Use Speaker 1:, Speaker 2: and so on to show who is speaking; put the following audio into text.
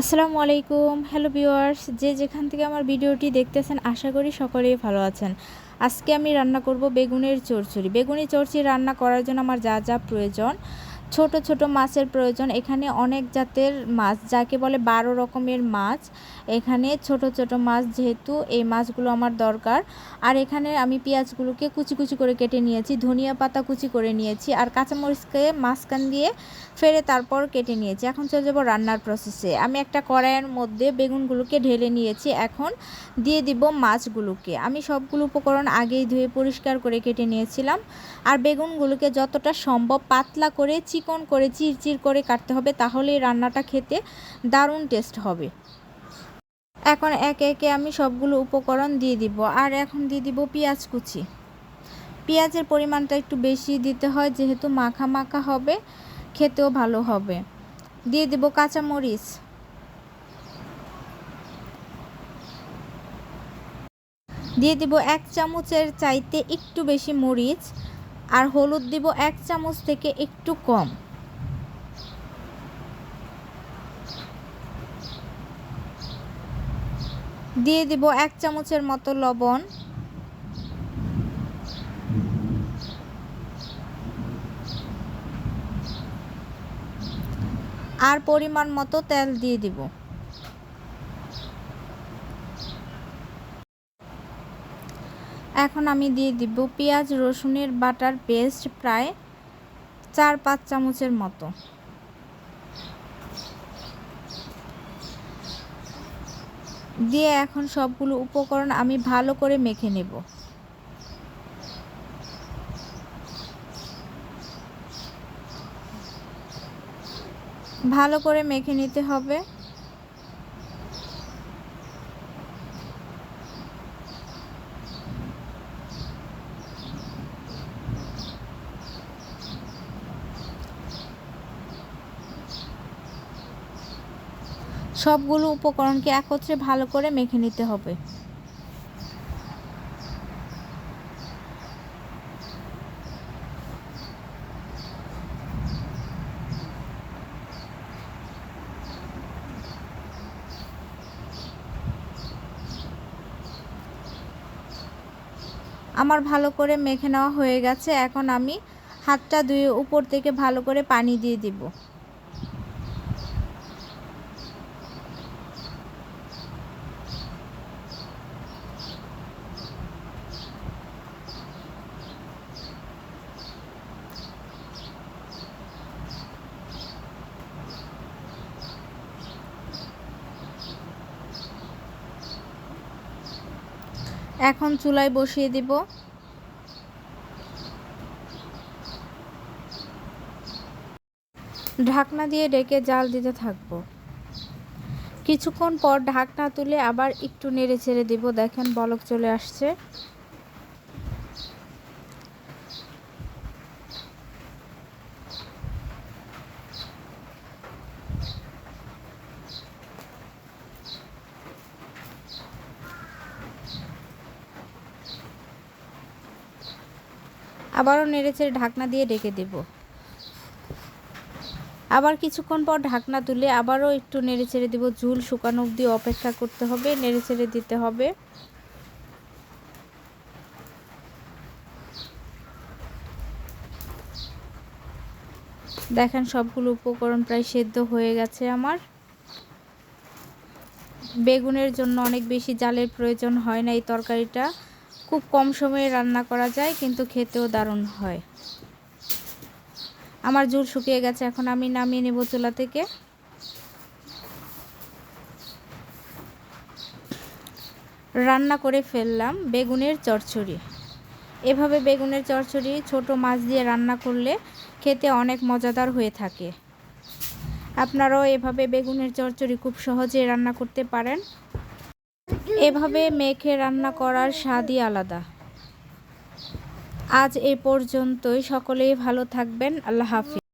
Speaker 1: আসসালামু আলাইকুম। Hello viewers যে যেখান থেকে আমার ভিডিওটি দেখতেছেন, আশা করি সকলেই ভালো আছেন। আজকে আমি রান্না করব বেগুনের চরচড়ি বেগুনি চরচড়ি রান্না করার জন্য আমার যা যা প্রয়োজন ছোট ছোট মাছের প্রয়োজন। এখানে অনেক জাতের মাছ, যাকে বলে বারো রকমের মাছ। এখানে ছোট ছোট মাছ যেহেতু, এই মাছগুলো আমার দরকার। আর এখানে আমি পেঁয়াজগুলোকে কুচি কুচি করে কেটে নিয়েছি, ধনিয়া পাতা কুচি করে নিয়েছি, আর কাঁচামরিচকে মাঝখান দিয়ে ফেরে তারপর কেটে নিয়েছি। এখন চলে যাব রান্নার প্রসেসে আমি একটা কড়াইয়ের মধ্যে বেগুনগুলোকে ঢেলে নিয়েছি, এখন দিয়ে দিব মাছগুলোকে। আমি সবগুলো উপকরণ আগেই ধুয়ে পরিষ্কার করে কেটে নিয়েছিলাম। আর বেগুনগুলোকে যতটা সম্ভব পাতলা করে চিকন করে চিরচির করে কাটতে হবে, তাহলে রান্নাটা খেতে দারুণ টেস্ট হবে। এখন একে একে আমি সবগুলো উপকরণ দিয়ে দিব, আর এখন দিয়ে দিব পেঁয়াজ কুচি। পেঁয়াজের পরিমাণটা একটু বেশি দিতে হয়, যেহেতু মাখা মাখা হবে, খেতেও ভালো হবে। দিয়ে দিব কাঁচামরিচ। দিয়ে দিব এক চামচের চাইতে একটু বেশি মরিচ, আর হলুদ দিব এক চামচ থেকে একটু কম। দিয়ে দিব এক চামচের মতো লবণ। আর পরিমাণ মতো তেল দিয়ে দিব। এখন আমি দিয়ে দিব পেঁয়াজ, রসুনের বাটার পেস্ট প্রায় চার পাঁচ চামচের মতো। দিয়ে এখন সবগুলো উপকরণ আমি ভালো করে মেখে নেব। ভালো করে মেখে নিতে হবে। সবগুলো উপকরণকে একত্রে ভালো করে মেখে নিতে হবে। আমার ভালো করে মেখে নেওয়া হয়ে গেছে। এখন আমি হাতটা ধুয়ে উপর থেকে ভালো করে পানি দিয়ে দিব। এখন চুলায় বসিয়ে দিব। ঢাকনা দিয়ে ডেকে জাল দিতে থাকব। কিছুক্ষণ পর ঢাকনা তুলে আবার একটু নেড়ে ছেড়ে দিব। দেখেন বলক চলে আসছে। আবারও নেড়েচেড়ে ঢাকনা দিয়ে ডেকে দেব। আবার কিছুক্ষণ পর ঢাকনা তুলে আবারও একটু নেড়ে ছেড়ে দেবো। ঝুল শুকানো অবধি অপেক্ষা করতে হবে, নেড়ে ছেড়ে দিতে হবে। দেখেন সবগুলো উপকরণ প্রায় সেদ্ধ হয়ে গেছে আমার। বেগুনের জন্য অনেক বেশি জালের প্রয়োজন হয় না এই তরকারিটা। খুব কম সময়ে রান্না করা যায়, কিন্তু খেতেও দারুণ হয়। আমার জুল শুকিয়ে গেছে, এখন আমি নামিয়ে নেব চুলা থেকে। রান্না করে ফেললাম বেগুনের চচ্চড়ি এভাবে বেগুনের চচ্চড়ি ছোট মাছ দিয়ে রান্না করলে খেতে অনেক মজাদার হয়ে থাকে। আপনারাও এভাবে বেগুনের চচ্চড়ি খুব সহজে রান্না করতে পারেন। এভাবে মেখে রান্না করার স্বাদই আলাদা। আজ এ পর্যন্তই। সকলেই ভালো থাকবেন। আল্লাহ হাফিজ।